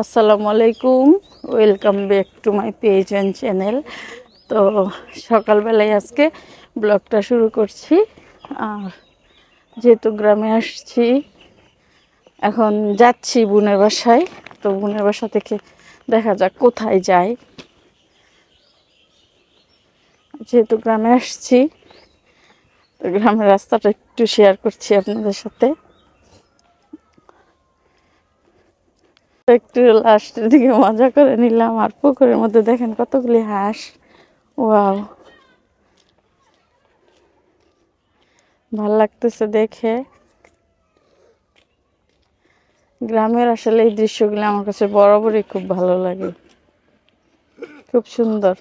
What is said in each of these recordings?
আসসালামু আলাইকুম। Welcome back to my page and channel তো সকালবেলায় আজকে ব্লগটা শুরু করছি। আর যেহেতু গ্রামে আসছি, এখন যাচ্ছি বোনের বাসায়। তো বোনের বাসা থেকে দেখা যাক কোথায় যাই যেহেতু গ্রামে আসছি, তো গ্রামের রাস্তাটা একটু শেয়ার করছি আপনাদের সাথে। একটু লাস্টের দিকে মজা করে নিলাম আর পুকুরের মধ্যে দেখেন কতগুলি হাঁস। ওয়াও। ভালো লাগতেছে দেখে। গ্রামের আসলে এই দৃশ্যগুলো আমার কাছে বরাবরই খুব ভালো লাগে। খুব সুন্দর।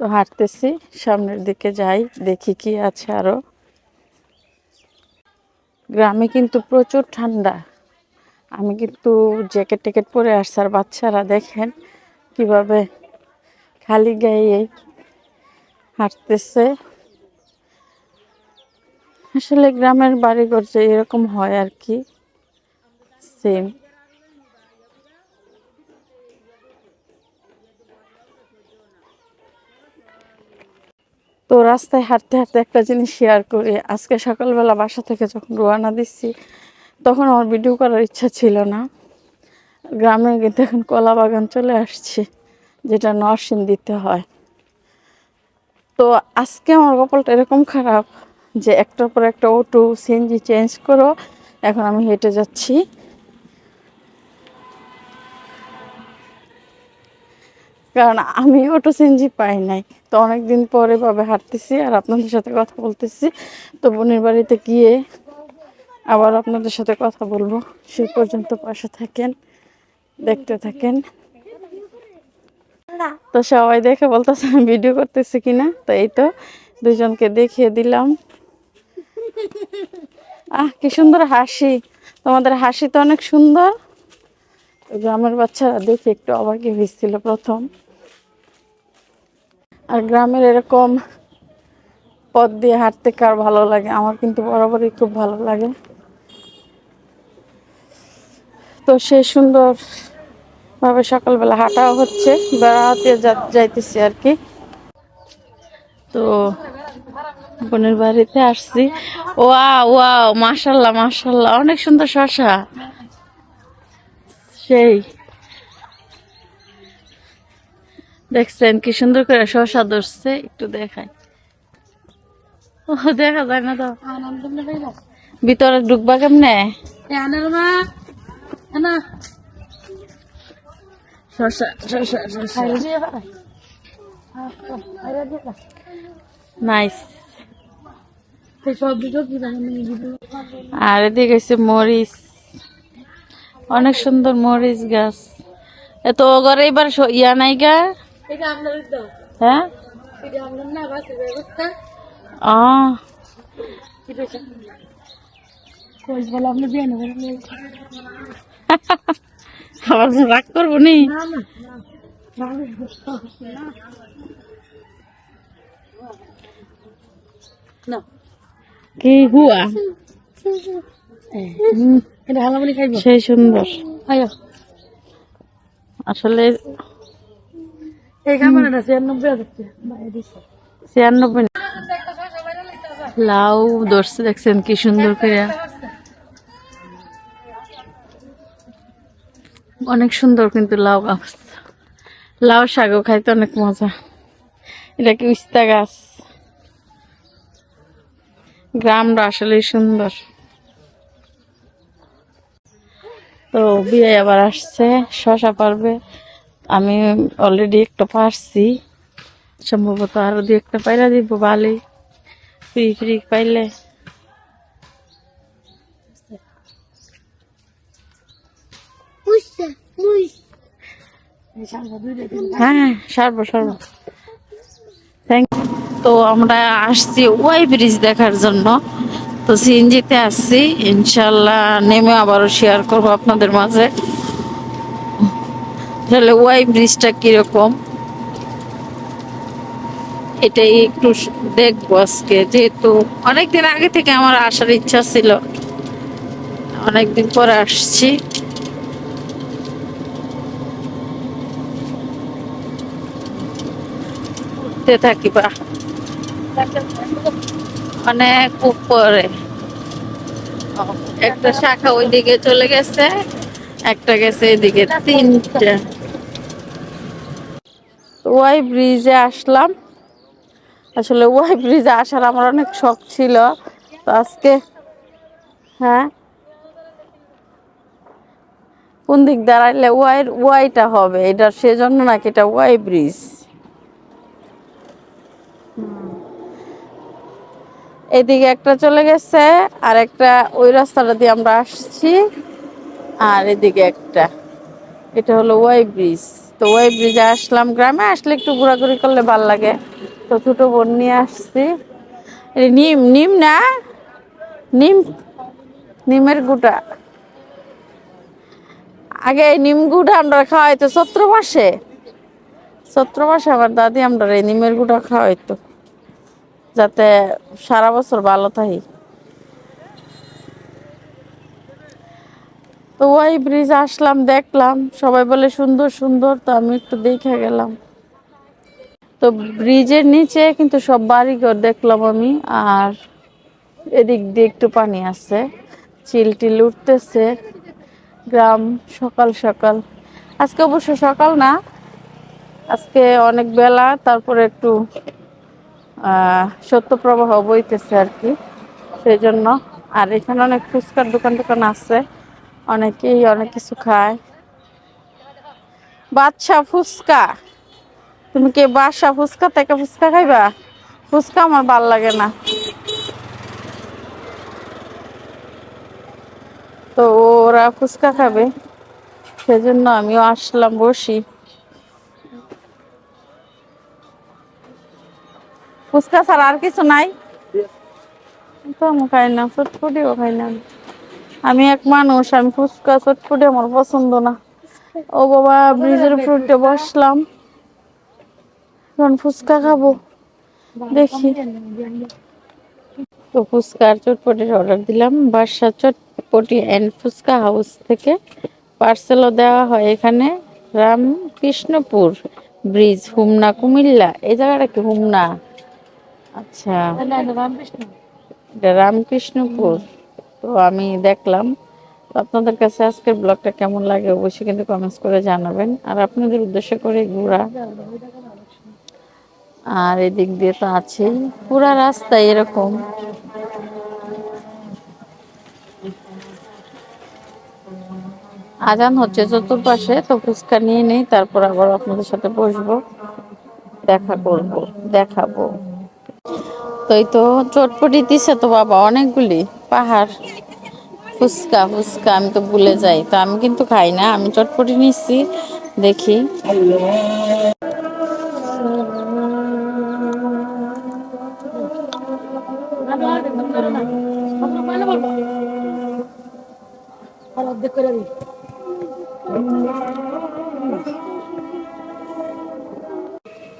তো হাঁটতেছি, সামনের দিকে যাই, দেখি কি আছে আরও। গ্রামে কিন্তু প্রচুর ঠান্ডা। আমি কিন্তু জ্যাকেট ট্যাকেট পরে আসছি আর বাচ্চারা দেখেন কীভাবে খালি গায়ে হাঁটতেছে। আসলে গ্রামের বাড়িঘর যে এরকম হয় আর কি সেম তো রাস্তায় হাঁটতে হাঁটতে একটা জিনিস শেয়ার করি। আজকে সকালবেলা বাসা থেকে যখন রোয়ানা দিচ্ছি, তখন আমার ভিডিও করার ইচ্ছা ছিল না। গ্রামে কিন্তু এখন কলা বাগান চলে আসছে, যেটা নরসিং দিতে হয়। তো আজকে আমার কপালটা এরকম খারাপ যে একটার পর একটা অটো সিএনজি চেঞ্জ করো, এখন আমি হেঁটে যাচ্ছি। কারণ আমি অটো সিএনজি পাই নাই। তো অনেকদিন পরে ভাবে হাঁটতেছি আর আপনাদের সাথে কথা বলতেছি। তো বোনের বাড়িতে গিয়ে আবার আপনাদের সাথে কথা বলব। সে পর্যন্ত পাশে থাকেন দেখতে থাকেন। তো সবাই দেখে বলতেছে আমি ভিডিও করতেছি কিনা। তো এই তো দুজনকে দেখিয়ে দিলাম। আহ কি সুন্দর হাসি। তোমাদের হাসি তো অনেক সুন্দর। গ্রামের বাচ্চারা দেখে একটু অবাকই হয়েছিল প্রথম। আর গ্রামের এরকম পথ দিয়ে হাঁটতে কার ভালো লাগে? আমার কিন্তু বরাবরই খুব ভালো লাগে। তো সে সুন্দর ভাবে সকালবেলা হাঁটাও হচ্ছে, বেড়াতে যাইতেছি আর কি। তো বোনের বাড়িতে আসছি। ওয়া ওয়া মাশাল্লাহ মাশাল্লাহ, অনেক সুন্দর শশা। সেই। দেখছেন কি সুন্দর করে শশা ধরছে একটু দেখাই। ও দেখা যায় না তো। ভিতরে ঢুকবা কেমনে? নাইস আর এদিকে মরিচ। অনেক সুন্দর মরিচ গাছ। এত ঘরে এবার ইয়া নাই গা। হ্যাঁ? আবার রাগ করব নি? কি হুয়া? হুম, সেই সুন্দর। আসলে ছিয়ানব্বই। লাউ ধরছে দেখছেন কি সুন্দর করে। অনেক সুন্দর কিন্তু লাউ গাছ। লাউ শাকও খাইতে অনেক মজা। এটা কি উস্তা গাছ? গ্রামটা আসলে সুন্দর। তো বিয়ে আবার আসছে শশা পারবে। আমি অলরেডি একটা পারছি। সম্ভবত আরও দু একটা পাইলা দিব বালি। ফ্রি ফ্রি পাইলে। হ্যাঁ সারবো সারবো। থ্যাংক তো আমরা আসছি ওয়াই ব্রিজ দেখার জন্য। তো সিএনজিতে আসছি ইনশাল্লাহ নেমে আবারও শেয়ার করব আপনাদের মাঝে। তাহলে ওয়াই ব্রিজটা কীরকম? এটাই একটু দেখব আজকে, যেহেতু অনেকদিন আগে থেকে আমার আসার ইচ্ছা ছিল। অনেকদিন পরে আসছি। উঠতে থাকি বা। অনেক উপরে। একটা শাখা ওইদিকে চলে গেছে, একটা গেছে এদিকে, তিনটা। ওয়াই ব্রিজে আসলাম। আসলে ওয়াই ব্রিজে আসার আমার অনেক শখ ছিল। তো আজকে হ্যাঁ? কোন দিক দাঁড়াইলে ওয়াই, ওয়াইটা হবে? এটা সেজন্য নাকি এটা ওয়াই ব্রিজ? এদিকে একটা চলে গেছে, আর একটা ওই রাস্তাটা দিয়ে আমরা আসছি। আর এদিকে একটা, এটা হলো ওয়াই ব্রিজ। তো ওয়াই ব্রিজে আসলাম। গ্রামে আসলে একটু ঘোরাঘুরি করলে ভালো লাগে। তো ছোট বোন নিয়ে আসছি। নিম নিম না? নিম, নিমের গুটা আগে নিম গুটা আমরা খাওয়াইতো চৈত্র মাসে। চৈত্র মাসে আমার দাদি আমরা এই নিমের গুটা খাওয়াইতো। যাতে সারা বছর ভালো থাকি। তো ওই ব্রিজ আসলাম, দেখলাম। সবাই বলে, সুন্দর সুন্দর। তো আমি একটু দেখে গেলাম। তো ব্রিজের নিচে কিন্তু সব বাড়িঘর দেখলাম আমি। আর এদিক দিয়ে একটু পানি আছে। চিল টিল উঠতেছে। গ্রাম সকাল সকাল। আজকে অবশ্য সকাল না। আজকে অনেক বেলা, তারপরে একটু সত্যপ্রবাহ বইতেছে আর কি। সেই জন্য। আর এখানে অনেক ফুচকার দোকান টোকান আছে। অনেকেই অনেক কিছু খায়। বাদশা ফুচকা। তুমি কি বাসা ফুচকা থেকে ফুচকা খাইবা? ফুচকা আমার ভালো লাগে না। তো ওরা ফুচকা খাবে। সেজন্য আমিও আসলাম, বসি। ফুচকা ছাড়া আর কিছু নাই? তো আমি খাই না, ফুটফুটিও খাই না আমি। এক মানুষ আমি ফুচকা চটপটি আমার পছন্দ না। ও বাবা ব্রিজের উপর বসলাম। এখন ফুচকা খাব। দেখি। তো ফুচকা আর চটপটির অর্ডার দিলাম। বাসা চটপটি অ্যান্ড ফুচকা হাউস থেকে পার্সেলও দেওয়া হয় এখানে। রামকৃষ্ণপুর ব্রিজ হুমনা কুমিল্লা। এই জায়গাটা কি হুমনা? আচ্ছা। এটা রামকৃষ্ণপুর তো আমি দেখলাম। আপনাদের কাছে আজকের ব্লগটা কেমন লাগে অবশ্যই কিন্তু কমেন্টস করে জানাবেন। আর আপনাদের উদ্দেশ্য করে ঘোরা। আর এদিক দিয়ে তো আছেই। পুরা রাস্তা এরকম। আজান হচ্ছে চতুর্পাশে, তো ফুচকা নিয়ে নেই, তারপর আবার আপনাদের সাথে বসবো। দেখা করব, দেখাবো। তো এই তো চটপটি দিছে তো বাবা, অনেকগুলি। পাহাড়, ফুচকা ফুচকা, আমি তো ভুলে যাই। তো আমি কিন্তু খাই না, আমি চটপটি নিচ্ছি, দেখি।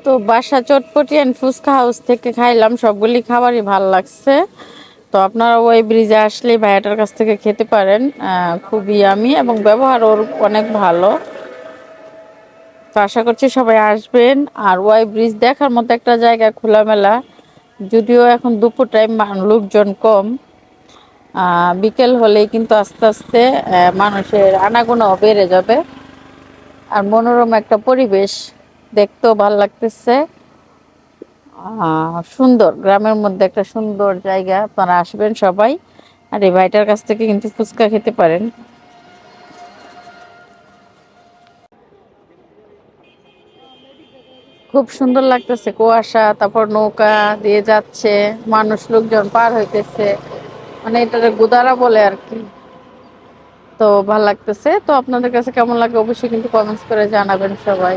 তো বাসা চটপটি অ্যান্ড ফুচকা হাউস থেকে খাইলাম, সবগুলি খাবারই ভালো লাগছে। তো আপনারা ওই ব্রিজে আসলে ভাইয়াটার কাছ থেকে খেতে পারেন। খুবই আমি এবং ব্যবহার ওর অনেক ভালো। তো আশা করছি সবাই আসবেন। আর ওয়াই ব্রিজ দেখার মতো একটা জায়গা খোলামেলা, যদিও এখন দুপুর টাইম লোকজন কম। বিকেল হলেই কিন্তু আস্তে আস্তে মানুষের আনাগোনাও বেড়ে যাবে। আর মনোরম একটা পরিবেশ, দেখতেও ভালো লাগতেছে। সুন্দর। গ্রামের মধ্যে একটা সুন্দর জায়গা, আপনারা আসবেন সবাই। আর এই ভাইটার কাছ থেকে কিন্তু ফুচকা খেতে পারেন। খুব সুন্দর লাগতেছে, কুয়াশা, তারপর নৌকা দিয়ে যাচ্ছে, মানুষ, লোকজন পার হইতেছে। মানে এটা গুদারা বলে আর কি। তো ভালো লাগতেছে। তো আপনাদের কাছে কেমন লাগে অবশ্যই কিন্তু কমেন্টস করে জানাবেন সবাই।